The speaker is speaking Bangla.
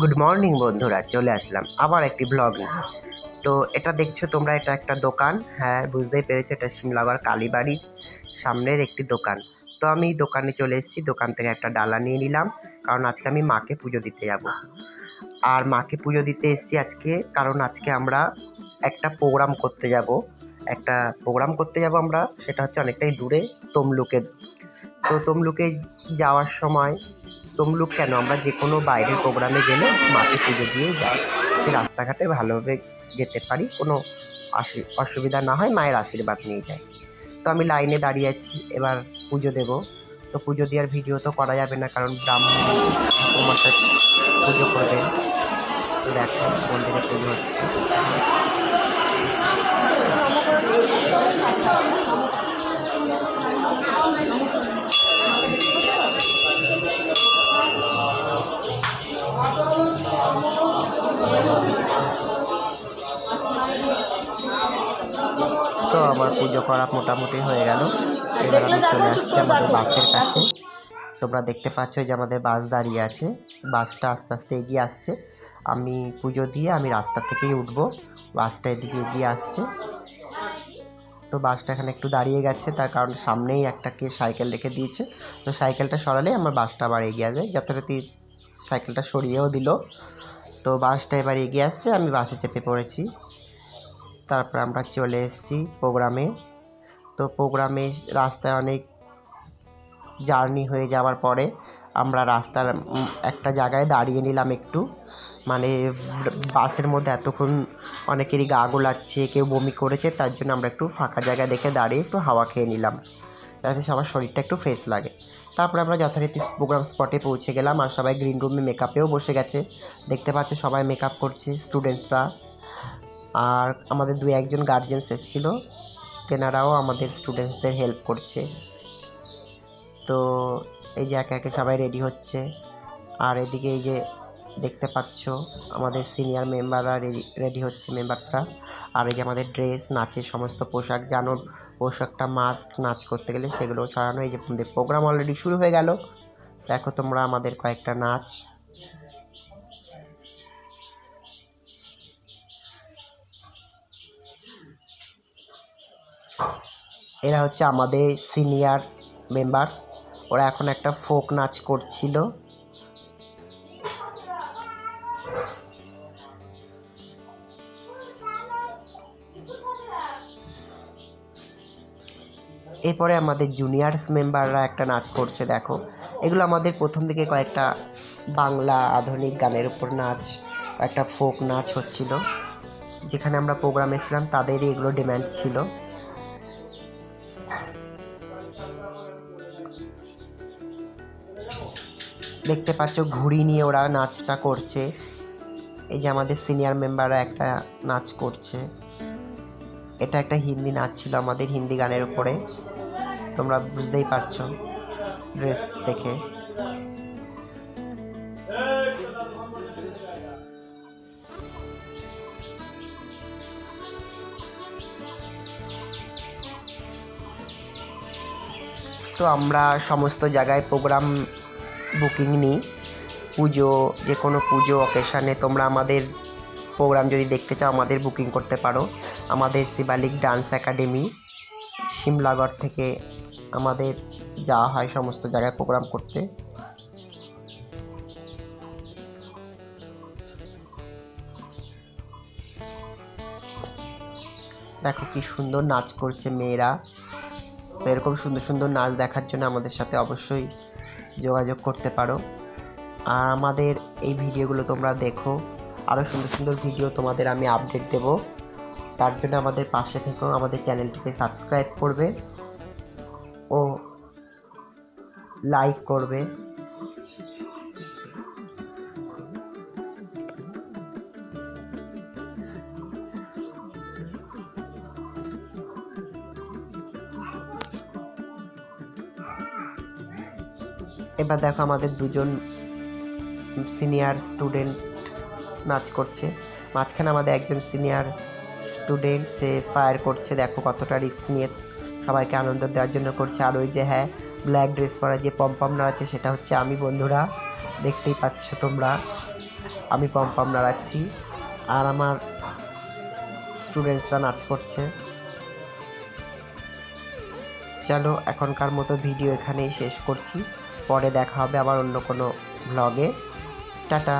গুড মর্নিং বন্ধুরা, চলে আসলাম আবার একটি ব্লগ নিয়ে। তো এটা দেখছ তোমরা, এটা একটা দোকান। হ্যাঁ বুঝতেই পেরেছ, এটা শিমলাগড় কালীবাড়ির সামনের একটি দোকান। তো আমি দোকানে চলে এসেছি, দোকান থেকে একটা ডালা নিয়ে নিলাম, কারণ আজকে আমি মাকে পুজো দিতে যাব। আর মাকে পুজো দিতে এসেছি আজকে, কারণ আজকে আমরা একটা প্রোগ্রাম করতে যাব। একটা প্রোগ্রাম করতে যাব আমরা, সেটা হচ্ছে অনেকটাই দূরে, তমলুকে। তো তমলুকে যাওয়ার সময় তমলুক কেন? আমরা যে কোনো বাইরের প্রোগ্রামে গেলে মাকে পুজো দিয়েই যাই। যাতে রাস্তাঘাটে ভালোভাবে যেতে পারি, কোনো অসু- অসুবিধা না হয়, মায়ের আশীর্বাদ নিয়ে যাই। তো আমি লাইনে দাঁড়িয়ে আছি, এবার পুজো দেব। তো পুজো দেওয়ার ভিডিও তো করা যাবে না, কারণ ব্রাহ্মণ পুজো করবেন তো দেখো, মন্দিরে পুজো হচ্ছে। পুজো করা মোটামুটি হয়ে গেল। এবার আমি চলে আসছি আমাদের বাসের কাছে। তোমরা দেখতে পাচ্ছ যে আমাদের বাস দাঁড়িয়ে আছে। বাসটা আস্তে আস্তে এগিয়ে আসছে। আমি পুজো দিয়ে আমি রাস্তা থেকেই উঠবো। বাসটা এদিকে এগিয়ে আসছে। তো বাসটা এখানে একটু দাঁড়িয়ে গেছে। তার কারণ সামনেই একটাকে সাইকেল রেখে দিয়েছে। তো সাইকেলটা সরালেই আমার বাসটা আবার এগিয়ে আসবে। যথারীতি সাইকেলটা সরিয়েও দিল। তো বাসটা এবার এগিয়ে আসছে। আমি বাসে চেপে পড়েছি। তারপর আমরা চলে এসেছি প্রোগ্রামে। তো প্রোগ্রামে রাস্তায় অনেক জার্নি হয়ে যাওয়ার পরে আমরা রাস্তার একটা জায়গায় দাঁড়িয়ে নিলাম একটু। মানে বাসের মধ্যে এতক্ষণ অনেকেরই গা গোলাচ্ছে, কেউ বমি করেছে, তার জন্য আমরা একটু ফাঁকা জায়গা দেখে দাঁড়িয়ে একটু হাওয়া খেয়ে নিলাম। যাতে সবার শরীরটা একটু ফ্রেশ লাগে। তারপরে আমরা যথারীতি প্রোগ্রাম স্পটে পৌঁছে গেলাম আর সবাই গ্রিন রুমে মেকআপেও বসে গেছে। দেখতে পাচ্ছ সবাই মেকআপ করছে স্টুডেন্টসরা আর আমাদের দু একজন গার্জেন্স এসেছিল। তেনারাও আমাদের স্টুডেন্টসদের হেল্প করছে। তো এই যে একে একে সবাই রেডি হচ্ছে। আর এদিকে এই যে দেখতে পাচ্ছ, আমাদের সিনিয়র মেম্বাররা রেডি রেডি হচ্ছে মেম্বার্সরা আর এই যে আমাদের ড্রেস নাচের সমস্ত পোশাক জানো পোশাকটা মাস্ক নাচ করতে গেলে সেগুলো ছড়ানো। এই যে আমাদের প্রোগ্রাম অলরেডি শুরু হয়ে গেল। দেখো তোমরা আমাদের কয়েকটা নাচ। এরা হচ্ছে আমাদের সিনিয়র মেম্বার্স ওরা এখন একটা ফোক নাচ করছিল। এরপরে আমাদের জুনিয়র্স মেম্বাররা একটা নাচ করছে, দেখো। এগুলো আমাদের প্রথম দিকে কয়েকটা বাংলা আধুনিক গানের উপর নাচ একটা ফোক নাচ হচ্ছিল। যেখানে আমরা প্রোগ্রাম এসেছিলাম, তাদেরই এগুলো ডিম্যান্ড ছিল। দেখতে পাচ্ছ, ঘুড়ি নিয়ে ওরা নাচটা করছে। এই যে আমাদের সিনিয়র মেম্বাররা একটা নাচ করছে। এটা একটা হিন্দি নাচ ছিল আমাদের হিন্দি গানের উপরে। তোমরা বুঝতেই পারছ ড্রেস দেখে। তো আমরা সমস্ত জায়গায় প্রোগ্রাম বুকিং নিই। পুজো যে কোনো পুজো অকেশানে তোমরা আমাদের প্রোগ্রাম যদি দেখতে চাও, আমাদের বুকিং করতে পারো। আমাদের শিবালিক ডান্স একাডেমি সিমলাগড় থেকে আমাদের যাওয়া হয় সমস্ত জায়গায় প্রোগ্রাম করতে। দেখো কি সুন্দর নাচ করছে মেয়েরা। তো এরকম সুন্দর সুন্দর নাচ দেখার জন্য আমাদের সাথে অবশ্যই যোগাযোগ করতে পারো। আর আমাদের এই ভিডিওগুলো তোমরা দেখো। আরও সুন্দর সুন্দর ভিডিও তোমাদের আমি আপডেট দেব। তার জন্য আমাদের পাশে থেকেও আমাদের চ্যানেলটিকে সাবস্ক্রাইব করবে ও লাইক করবে। এবার দেখো আমাদের দুজন সিনিয়র স্টুডেন্ট নাচ করছে। মাঝখানে আমাদের একজন সিনিয়র স্টুডেন্ট, সে ফায়ার করছে, দেখো কতটা রিস্ক নিয়ে সবাইকে আনন্দ দেওয়ার জন্য করছে। আর ওই যে হ্যাঁ ব্ল্যাক ড্রেস পরা যে পম্পম নাচ আছে সেটা হচ্ছে আমি, বন্ধুরা। দেখতেই পাচ্ছ তোমরা, আমি পম পম নাড়াচ্ছি। আর আমার স্টুডেন্টসরা নাচ করছে। চলো, এখনকার মতো ভিডিও এখানেই শেষ করছি। পরে দেখা হবে আবার অন্য কোনো ব্লগে টাটা।